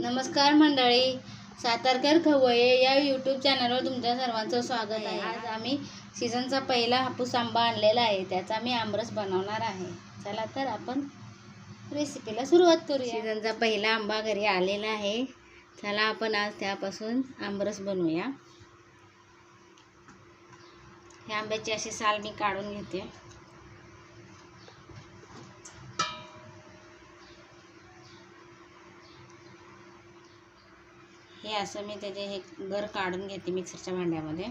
नमस्कार मंडळी सातारकर खवये या यूट्यूब चॅनलवर तुमच्या सर्वांचं स्वागत आहे. आज आम्ही सीझनचा पहिला हापूस आंबा आणलेला आहे. त्याचा मी आमरस बनवणार आहे. चला तर आपण रेसिपीला सुरुवात करूया. सीझनचा पहिला आंबा घरी आलेला आहे. चला आपण आज त्यापासून आमरस बनवूया. ह्या आंब्याची अशी साल मी काढून घेते. हे असं मी त्याचे हे घर काढून घेते मिक्सरच्या भांड्यामध्ये.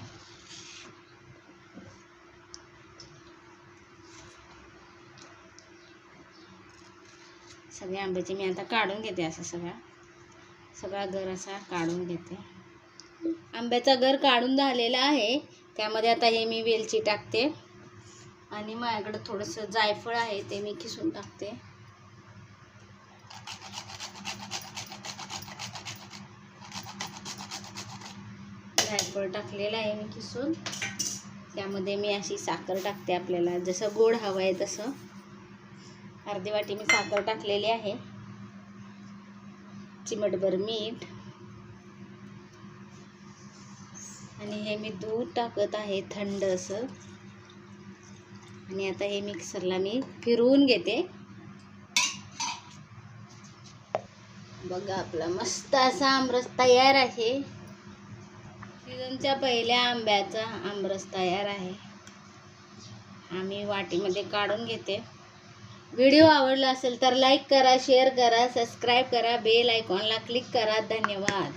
सगळ्या आंब्याचे मी आता काढून घेते असं सगळा. सगळा घर असा काढून घेते. आंब्याचा घर काढून झालेला आहे. त्यामध्ये आता हे मी वेलची टाकते. आणि माझ्याकडं थोडंसं जायफळ आहे ते मी खिसून टाकते. जायफळ टाकलेलं आहे मी किसून. त्यामध्ये मी अशी साखर टाकते आपल्याला. जसं गोड हवं आहे तसं. अर्धी वाटी मी साखर टाकलेली आहे. चिमटभर मीठ. आणि हे मी दूध टाकत आहे थंड असं. आणि आता हे मिक्सरला मी फिरवून घेते. बघा आपला मस्त असा आमरस तयार आहे. सीझनच्या पहिल्या आंब्याचा आमरस तयार आहे. आम्ही वाटीमध्ये काढून घेते. व्हिडिओ आवडला असेल तर लाईक करा शेअर करा सबस्क्राईब करा बेल आयकॉनला क्लिक करा. धन्यवाद.